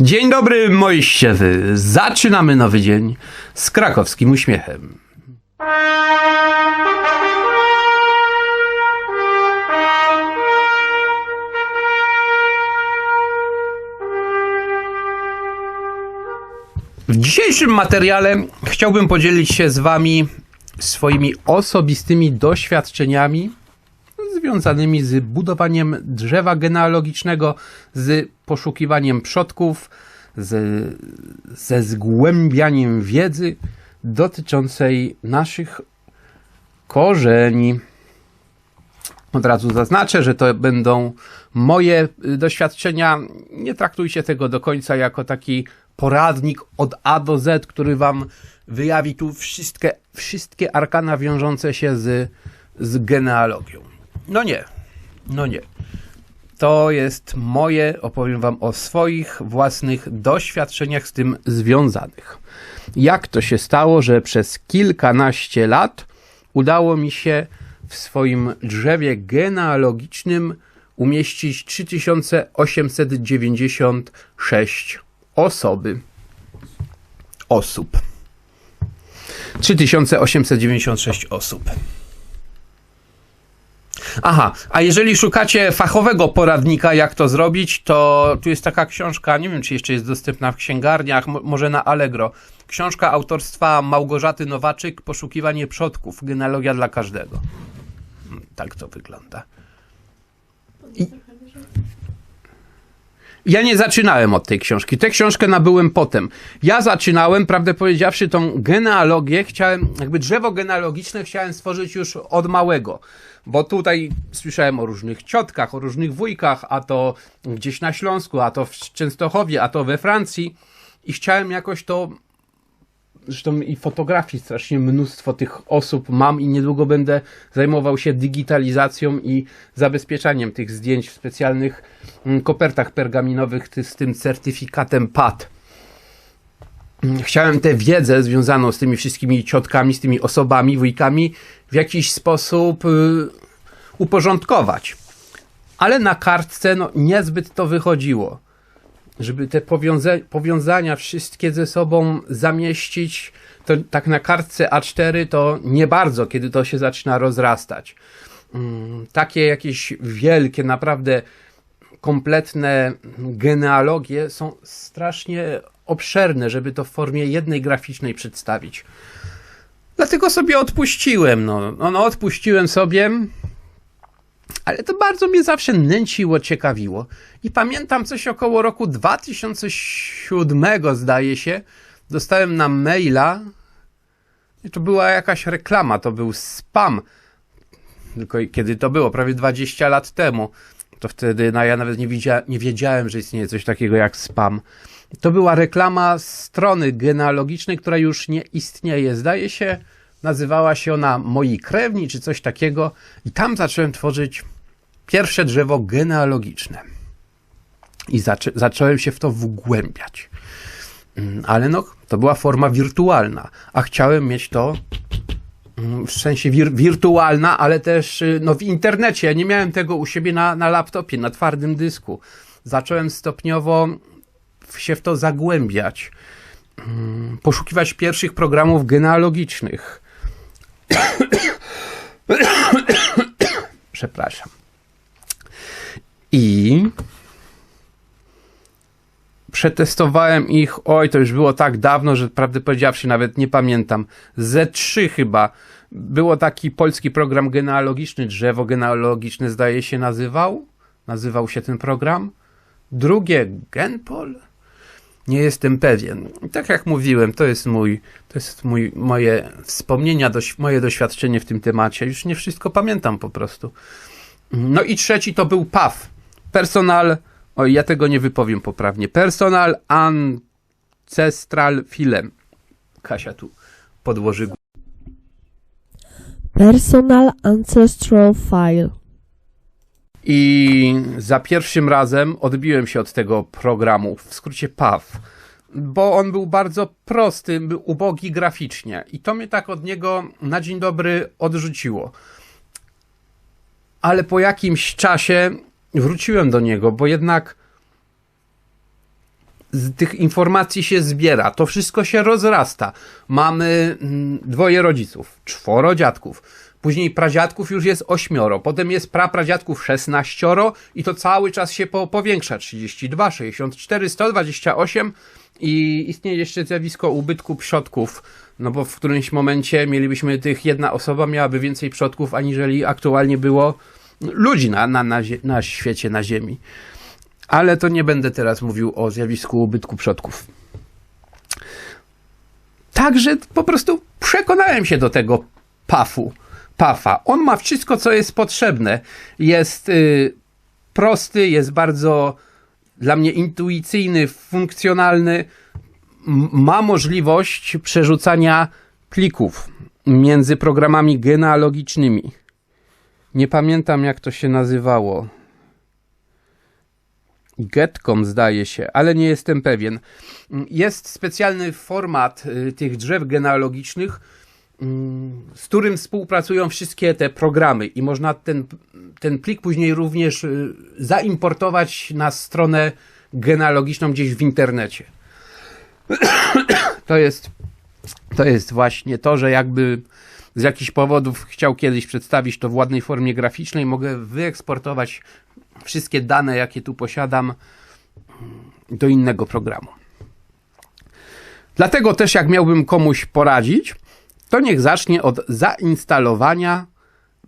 Dzień dobry, moi ściewy. Zaczynamy nowy dzień z krakowskim uśmiechem. W dzisiejszym materiale chciałbym podzielić się z Wami swoimi osobistymi doświadczeniami związanymi z budowaniem drzewa genealogicznego, z poszukiwaniem przodków, z, ze zgłębianiem wiedzy dotyczącej naszych korzeni. Od razu zaznaczę, że to będą moje y, doświadczenia. Nie traktujcie tego do końca jako taki poradnik od A do Z, który wam wyjawi tu wszystkie, wszystkie arkana wiążące się z, z genealogią. No nie, no nie. To jest moje, opowiem Wam o swoich własnych doświadczeniach z tym związanych. Jak to się stało, że przez kilkanaście lat udało mi się w swoim drzewie genealogicznym umieścić 3896 osoby. Osób. 3896 osób. Aha, a jeżeli szukacie fachowego poradnika, jak to zrobić, to tu jest taka książka, nie wiem czy jeszcze jest dostępna w księgarniach, mo- może na Allegro. Książka autorstwa Małgorzaty Nowaczyk, Poszukiwanie przodków, genealogia dla każdego. Mm, Tak to wygląda. I... Ja nie zaczynałem od tej książki. Tę książkę nabyłem potem. Ja zaczynałem, prawdę powiedziawszy, tą genealogię, chciałem, jakby drzewo genealogiczne chciałem stworzyć już od małego. Bo tutaj słyszałem o różnych ciotkach, o różnych wujkach, a to gdzieś na Śląsku, a to w Częstochowie, a to we Francji. I chciałem jakoś to Zresztą i fotografii strasznie mnóstwo tych osób mam i niedługo będę zajmował się digitalizacją i zabezpieczaniem tych zdjęć w specjalnych mm, kopertach pergaminowych z tym certyfikatem PAD. Chciałem tę wiedzę związaną z tymi wszystkimi ciotkami, z tymi osobami, wujkami w jakiś sposób y, uporządkować. Ale na kartce no, niezbyt to wychodziło żeby te powiąza- powiązania wszystkie ze sobą zamieścić, to tak na kartce A4 to nie bardzo, kiedy to się zaczyna rozrastać. Mm, Takie jakieś wielkie, naprawdę kompletne genealogie są strasznie obszerne, żeby to w formie jednej graficznej przedstawić. Dlatego sobie odpuściłem, no, no, no odpuściłem sobie, ale to bardzo mnie zawsze nęciło, ciekawiło. I pamiętam coś około roku 2007, zdaje się, dostałem na maila, to była jakaś reklama, to był spam. Tylko kiedy to było? Prawie 20 lat temu. To wtedy no, ja nawet nie, nie wiedziałem, że istnieje coś takiego jak spam. To była reklama strony genealogicznej, która już nie istnieje. Zdaje się, nazywała się ona Moi Krewni, czy coś takiego. I tam zacząłem tworzyć pierwsze drzewo genealogiczne. I zaczę, zacząłem się w to wgłębiać. Mm, Ale no, to była forma wirtualna, a chciałem mieć to mm, w sensie wir, wirtualna, ale też y, no, w internecie. Ja nie miałem tego u siebie na, na laptopie, na twardym dysku. Zacząłem stopniowo się w to zagłębiać. Mm, Poszukiwać pierwszych programów genealogicznych. Przepraszam. I przetestowałem ich, oj, to już było tak dawno, że prawdę powiedziawszy nawet nie pamiętam. Ze trzy chyba. Było taki polski program genealogiczny, drzewo genealogiczne zdaje się nazywał. Nazywał się ten program. Drugie Genpol? Nie jestem pewien. Tak jak mówiłem, to jest mój, to jest mój, moje wspomnienia, doś, moje doświadczenie w tym temacie. Już nie wszystko pamiętam po prostu. No i trzeci to był PAF. Personal, oj, ja tego nie wypowiem poprawnie. Personal Ancestral Film. Kasia tu podłoży. Personal Ancestral File. I za pierwszym razem odbiłem się od tego programu, w skrócie PAW, bo on był bardzo prosty, był ubogi graficznie i to mnie tak od niego na dzień dobry odrzuciło. Ale po jakimś czasie wróciłem do niego, bo jednak z tych informacji się zbiera, to wszystko się rozrasta. Mamy mm, dwoje rodziców, czworo dziadków. Później pradziadków już jest ośmioro, potem jest prapradziadków szesnaścioro i to cały czas się po, powiększa. 32, 64, 128 i istnieje jeszcze zjawisko ubytku przodków, no bo w którymś momencie mielibyśmy tych, jedna osoba miałaby więcej przodków, aniżeli aktualnie było ludzi na, na, na, na świecie, na ziemi. Ale to nie będę teraz mówił o zjawisku ubytku przodków. Także po prostu przekonałem się do tego pafu. Pafa. On ma wszystko, co jest potrzebne. Jest y, prosty, jest bardzo dla mnie intuicyjny, funkcjonalny. Ma możliwość przerzucania plików między programami genealogicznymi. Nie pamiętam, jak to się nazywało. Getcom zdaje się, ale nie jestem pewien. Jest specjalny format y, tych drzew genealogicznych, mm, z którym współpracują wszystkie te programy i można ten, ten plik później również y, zaimportować na stronę genealogiczną gdzieś w internecie. To jest, to jest właśnie to, że jakby z jakichś powodów chciał kiedyś przedstawić to w ładnej formie graficznej, mogę wyeksportować wszystkie dane, jakie tu posiadam, do innego programu. Dlatego też, jak miałbym komuś poradzić, to niech zacznie od zainstalowania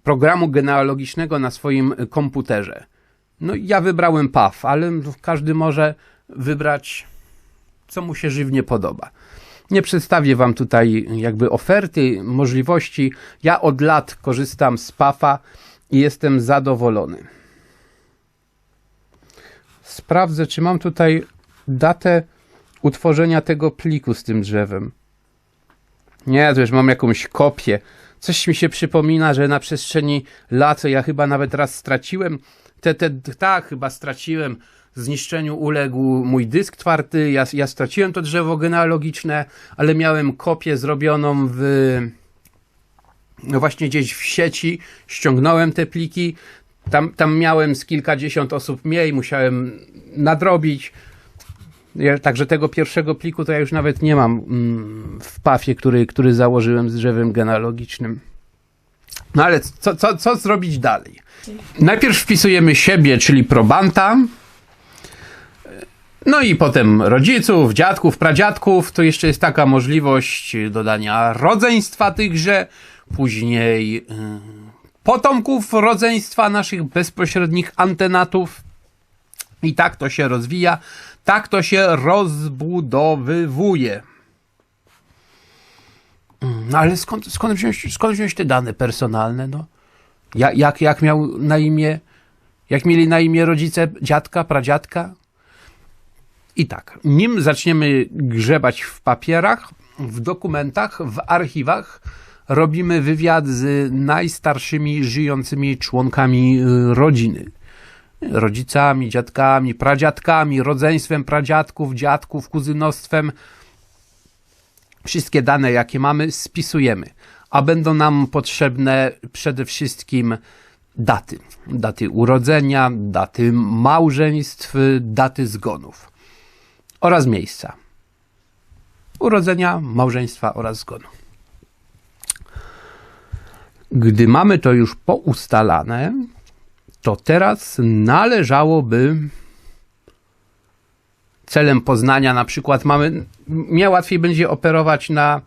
programu genealogicznego na swoim komputerze. No ja wybrałem PAW, ale każdy może wybrać, co mu się żywnie podoba. Nie przedstawię wam tutaj jakby oferty, możliwości. Ja od lat korzystam z PAFA i jestem zadowolony. Sprawdzę, czy mam tutaj datę utworzenia tego pliku z tym drzewem. Nie, to już mam jakąś kopię. Coś mi się przypomina, że na przestrzeni lat, ja chyba nawet raz straciłem, te, te, tak, chyba straciłem, zniszczeniu uległ mój dysk twardy, ja, ja straciłem to drzewo genealogiczne, ale miałem kopię zrobioną w, no właśnie gdzieś w sieci, ściągnąłem te pliki, tam, tam miałem z kilkadziesiąt osób mniej, musiałem nadrobić. Ja, także tego pierwszego pliku to ja już nawet nie mam mm, w pafie, który, który założyłem z drzewem genealogicznym. No ale co, co, co zrobić dalej? Najpierw wpisujemy siebie, czyli probanta. No i potem rodziców, dziadków, pradziadków. To jeszcze jest taka możliwość dodania rodzeństwa tychże. Później yy, potomków rodzeństwa naszych bezpośrednich antenatów. I tak to się rozwija, tak to się rozbudowywuje. No ale skąd, skąd, wziąć, skąd wziąć te dane personalne? No? Jak, jak, jak miał na imię, jak mieli na imię rodzice dziadka, pradziadka? I tak, nim zaczniemy grzebać w papierach, w dokumentach, w archiwach, robimy wywiad z najstarszymi żyjącymi członkami y, rodziny. Rodzicami, dziadkami, pradziadkami, rodzeństwem pradziadków, dziadków, kuzynostwem. Wszystkie dane, jakie mamy, spisujemy, a będą nam potrzebne przede wszystkim daty. Daty urodzenia, daty małżeństw, daty zgonów oraz miejsca. Urodzenia, małżeństwa oraz zgonu. Gdy mamy to już poustalane, to teraz należałoby celem poznania, na przykład mamy, mnie łatwiej będzie operować na,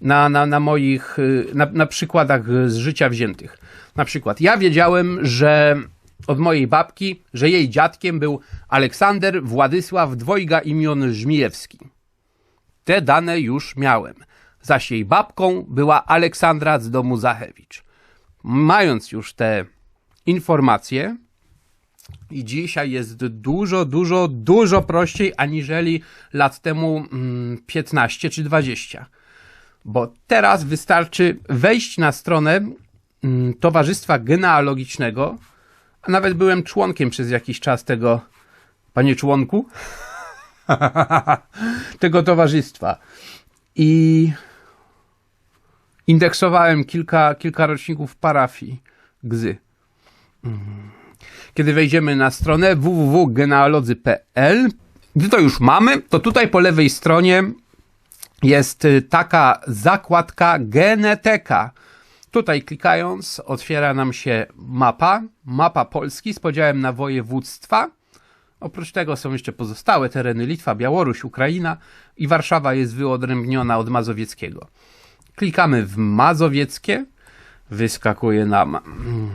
na, na, na moich, na, na przykładach z życia wziętych. Na przykład ja wiedziałem, że od mojej babki, że jej dziadkiem był Aleksander Władysław dwojga imion Żmijewski. Te dane już miałem. Zaś jej babką była Aleksandra z domu Zachewicz. Mając już te informacje, i dzisiaj jest dużo, dużo, dużo prościej aniżeli lat temu mm, 15 czy 20. Bo teraz wystarczy wejść na stronę mm, Towarzystwa Genealogicznego, a nawet byłem członkiem przez jakiś czas tego, panie członku, tego towarzystwa. I indeksowałem kilka, kilka roczników parafii Gzy. Kiedy wejdziemy na stronę www.genealodzy.pl, Gdy to już mamy, to tutaj po lewej stronie jest y, taka zakładka Geneteka. Tutaj klikając otwiera nam się mapa, mapa Polski z podziałem na województwa. Oprócz tego są jeszcze pozostałe tereny Litwa, Białoruś, Ukraina i Warszawa jest wyodrębniona od mazowieckiego. Klikamy w mazowieckie, wyskakuje nam mm,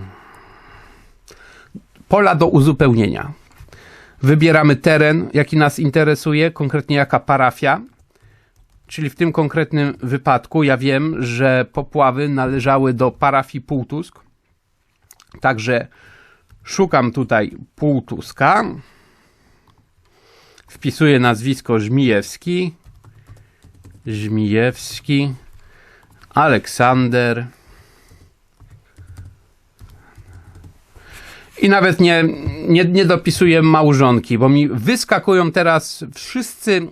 pola do uzupełnienia. Wybieramy teren, jaki nas interesuje, konkretnie jaka parafia. Czyli w tym konkretnym wypadku ja wiem, że popławy należały do parafii Półtusk. Także szukam tutaj Półtuska. Wpisuję nazwisko Żmijewski. Żmijewski. Aleksander. I nawet nie, nie, nie dopisuję małżonki, bo mi wyskakują teraz wszyscy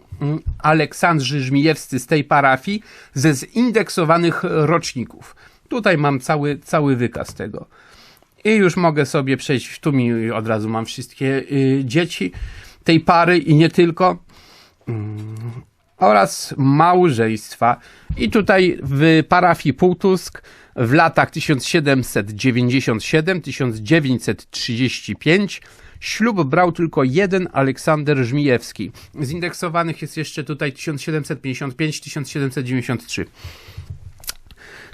Aleksandrzy Żmijewscy z tej parafii ze zindeksowanych roczników. Tutaj mam cały, cały wykaz tego. I już mogę sobie przejść, tu mi od razu mam wszystkie y, dzieci tej pary i nie tylko oraz małżeństwa. I tutaj w parafii Półtusk w latach 1797-1935 ślub brał tylko jeden Aleksander Żmijewski. Zindeksowanych jest jeszcze tutaj 1755-1793.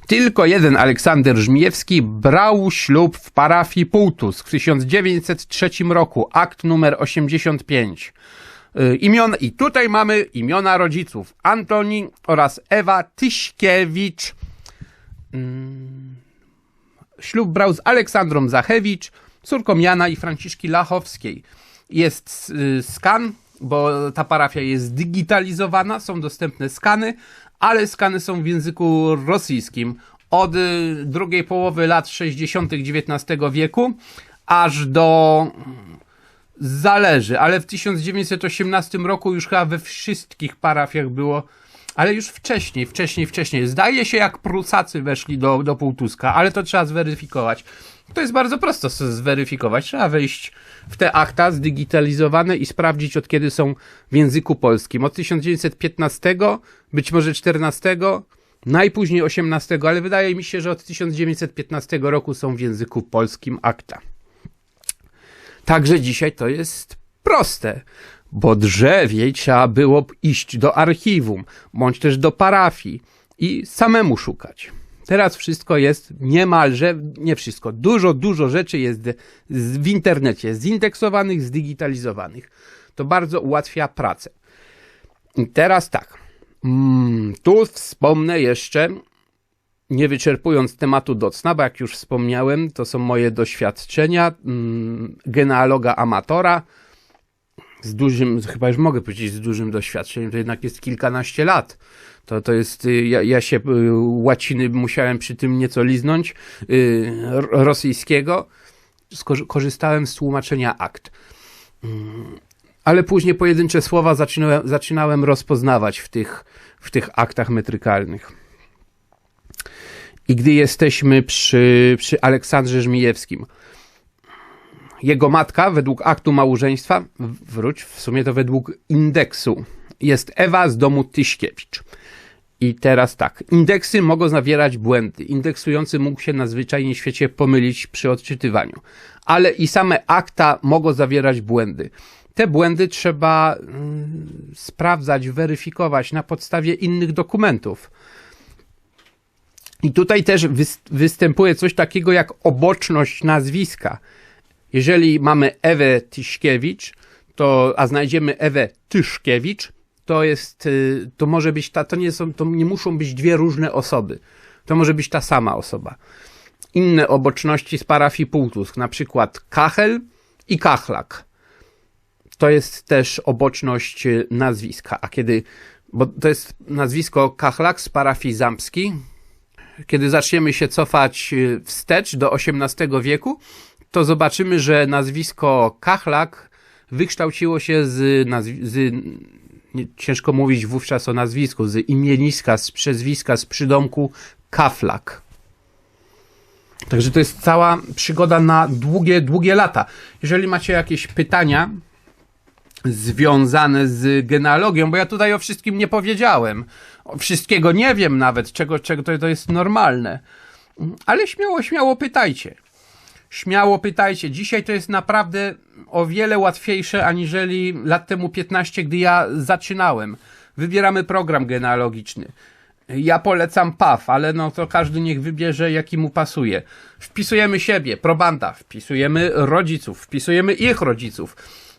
Tylko jeden Aleksander Żmijewski brał ślub w parafii Półtusk w 1903 roku, akt numer 85. Y, Imion, I tutaj mamy imiona rodziców. Antoni oraz Ewa Tyśkiewicz. Mm, Ślub brał z Aleksandrą Zachewicz, córką Jana i Franciszki Lachowskiej. Jest y, skan, bo ta parafia jest digitalizowana, są dostępne skany, ale skany są w języku rosyjskim. Od y, drugiej połowy lat 60. XIX wieku aż do Zależy, ale w 1918 roku już chyba we wszystkich parafiach było, ale już wcześniej, wcześniej, wcześniej. Zdaje się, jak Prusacy weszli do, do Półtuska, ale to trzeba zweryfikować. To jest bardzo prosto zweryfikować. Trzeba wejść w te akta zdigitalizowane i sprawdzić, od kiedy są w języku polskim. Od 1915, być może 14, najpóźniej 18, ale wydaje mi się, że od 1915 roku są w języku polskim akta. Także dzisiaj to jest proste, bo drzewiej trzeba było iść do archiwum, bądź też do parafii i samemu szukać. Teraz wszystko jest niemalże, nie wszystko, dużo, dużo rzeczy jest w internecie zindeksowanych, zdigitalizowanych. To bardzo ułatwia pracę. I teraz tak, mm, tu wspomnę jeszcze nie wyczerpując tematu docna, bo jak już wspomniałem, to są moje doświadczenia mm, genealoga amatora z dużym, chyba już mogę powiedzieć, z dużym doświadczeniem, to jednak jest kilkanaście lat. To, to jest, y, ja, ja się y, łaciny musiałem przy tym nieco liznąć, y, ro- rosyjskiego. Korzystałem z tłumaczenia akt. Mm, Ale później pojedyncze słowa zaczynałem, zaczynałem rozpoznawać w tych, w tych aktach metrykalnych. I gdy jesteśmy przy, przy Aleksandrze Żmijewskim, jego matka według aktu małżeństwa, wróć, w sumie to według indeksu, jest Ewa z domu Tyśkiewicz. I teraz tak, indeksy mogą zawierać błędy. Indeksujący mógł się na zwyczajnie świecie pomylić przy odczytywaniu. Ale i same akta mogą zawierać błędy. Te błędy trzeba mm, sprawdzać, weryfikować na podstawie innych dokumentów. I tutaj też wys- występuje coś takiego jak oboczność nazwiska. Jeżeli mamy Ewę Tyszkiewicz, to, a znajdziemy Ewę Tyszkiewicz, to jest, y, to może być ta, to nie są, to nie muszą być dwie różne osoby. To może być ta sama osoba. Inne oboczności z parafii Półtusk, na przykład Kachel i Kachlak. To jest też oboczność y, nazwiska. A kiedy, bo to jest nazwisko Kachlak z parafii Zampski, kiedy zaczniemy się cofać y, wstecz do XVIII wieku, to zobaczymy, że nazwisko Kachlak wykształciło się z, z ciężko mówić wówczas o nazwisku, z imieniska, z przezwiska, z przydomku Kaflak. Także to jest cała przygoda na długie, długie lata. Jeżeli macie jakieś pytania związane z genealogią, bo ja tutaj o wszystkim nie powiedziałem. O wszystkiego nie wiem nawet, czego, czego to jest normalne. Ale śmiało, śmiało pytajcie. Śmiało pytajcie. Dzisiaj to jest naprawdę o wiele łatwiejsze aniżeli lat temu 15, gdy ja zaczynałem. Wybieramy program genealogiczny. Ja polecam PAW, ale no to każdy niech wybierze jaki mu pasuje. Wpisujemy siebie, probanda, wpisujemy rodziców, wpisujemy ich rodziców.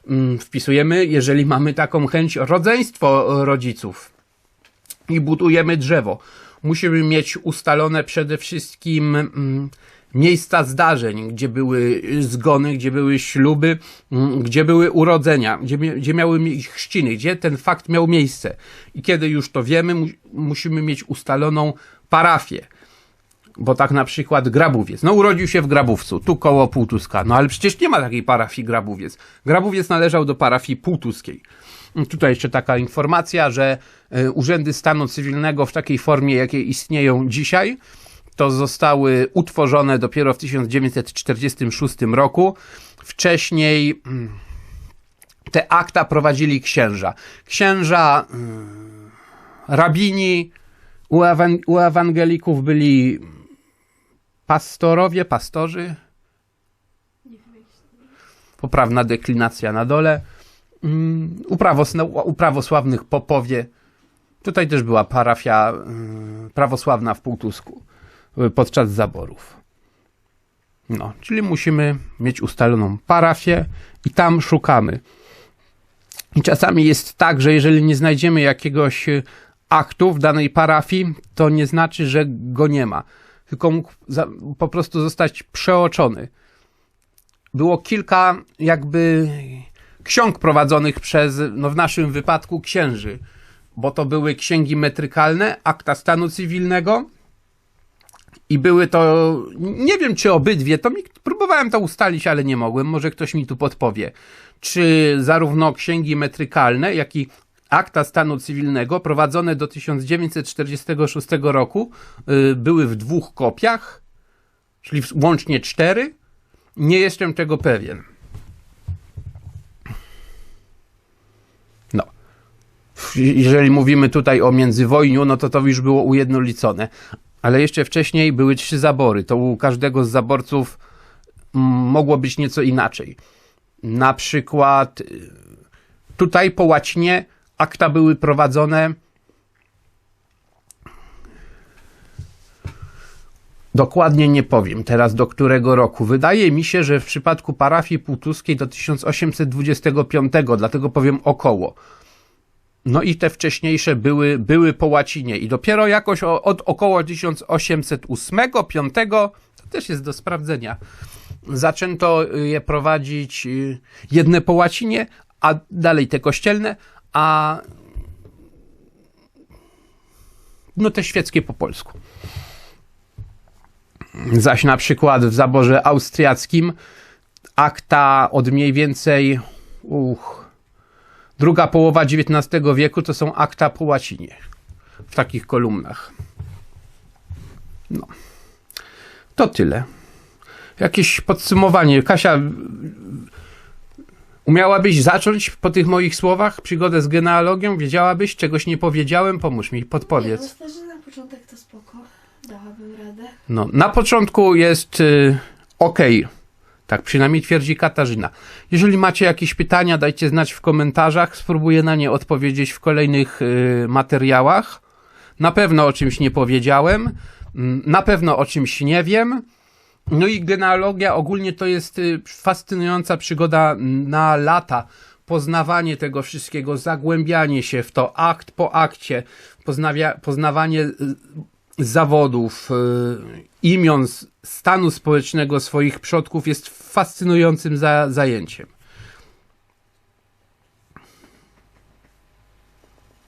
Mm, Wpisujemy, jeżeli mamy taką chęć, rodzeństwo rodziców i budujemy drzewo. Musimy mieć ustalone przede wszystkim mm, miejsca zdarzeń, gdzie były zgony, gdzie były śluby, mm, gdzie były urodzenia, gdzie, gdzie miały chrzciny, gdzie ten fakt miał miejsce. I kiedy już to wiemy, mu- musimy mieć ustaloną parafię. Bo tak na przykład Grabowiec. No urodził się w Grabówcu, tu koło Półtuska. No ale przecież nie ma takiej parafii Grabowiec. Grabowiec należał do parafii półtuskiej. Tutaj jeszcze taka informacja, że e, urzędy stanu cywilnego w takiej formie, jakiej istnieją dzisiaj, to zostały utworzone dopiero w 1946 roku. Wcześniej mm, te akta prowadzili księża. Księża, mm, rabini, u, ewan- u ewangelików byli pastorowie, pastorzy. Poprawna deklinacja na dole. Mm, U, prawosławnych popowie. Tutaj też była parafia mm, prawosławna w Półtusku y, podczas zaborów. No, czyli musimy mieć ustaloną parafię i tam szukamy. I czasami jest tak, że jeżeli nie znajdziemy jakiegoś y, aktu w danej parafii, to nie znaczy, że go nie ma, tylko mógł po prostu zostać przeoczony. Było kilka jakby ksiąg prowadzonych przez, no w naszym wypadku, księży, bo to były księgi metrykalne, akta stanu cywilnego i były to, nie wiem czy obydwie, to mi, próbowałem to ustalić, ale nie mogłem, może ktoś mi tu podpowie, czy zarówno księgi metrykalne, jak i akta stanu cywilnego prowadzone do 1946 roku y, były w dwóch kopiach, czyli łącznie cztery. Nie jestem tego pewien. Jeżeli mówimy tutaj o międzywojniu, no to to już było ujednolicone. Ale jeszcze wcześniej były trzy zabory. To u każdego z zaborców mm, mogło być nieco inaczej. Na przykład y, tutaj po łacinie akta były prowadzone Dokładnie nie powiem teraz do którego roku. Wydaje mi się, że w przypadku parafii półtuskiej do 1825, dlatego powiem około. No i te wcześniejsze były, były po łacinie i dopiero jakoś o, od około 1808-5 to też jest do sprawdzenia. Zaczęto y, je prowadzić y, jedne po łacinie, a dalej te kościelne, a no te świeckie po polsku. Zaś na przykład w zaborze austriackim akta od mniej więcej uch, druga połowa XIX wieku to są akta po łacinie w takich kolumnach. No. To tyle. Jakieś podsumowanie. Kasia, umiałabyś zacząć po tych moich słowach przygodę z genealogią? Wiedziałabyś, czegoś nie powiedziałem? Pomóż mi, Nie, podpowiedz. myślę, że na początek to spoko. Dałabym radę. No, na początku jest y, ok. Tak przynajmniej twierdzi Katarzyna. Jeżeli macie jakieś pytania, dajcie znać w komentarzach. Spróbuję na nie odpowiedzieć w kolejnych y, materiałach. Na pewno o czymś nie powiedziałem. Mm, Na pewno o czymś nie wiem. No i genealogia ogólnie to jest y, fascynująca przygoda na lata. Poznawanie tego wszystkiego, zagłębianie się w to akt po akcie, poznawia, poznawanie y, zawodów, y, imion, stanu społecznego swoich przodków jest fascynującym za, zajęciem.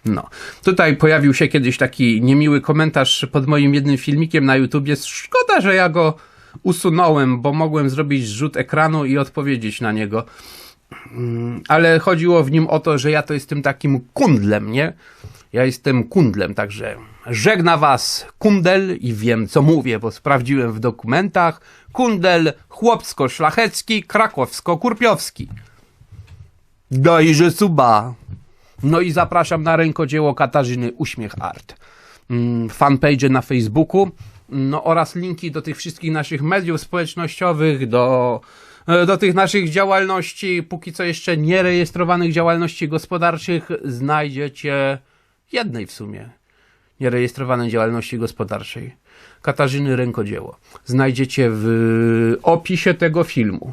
No. Tutaj pojawił się kiedyś taki niemiły komentarz pod moim jednym filmikiem na YouTubie. Szkoda, że ja go usunąłem, bo mogłem zrobić zrzut ekranu i odpowiedzieć na niego. Mm, Ale chodziło w nim o to, że ja to jestem takim kundlem, nie? Ja jestem kundlem, także żegna was kundel i wiem co mówię, bo sprawdziłem w dokumentach. Kundel chłopsko-szlachecki, krakowsko-kurpiowski. Dajże suba. No i zapraszam na rękodzieło Katarzyny Uśmiech Art. Mm, Fanpage na Facebooku no oraz linki do tych wszystkich naszych mediów społecznościowych, do, e, do tych naszych działalności, póki co jeszcze nierejestrowanych działalności gospodarczych znajdziecie jednej w sumie nierejestrowanej działalności gospodarczej. Katarzyny Rękodzieło. Znajdziecie w opisie tego filmu.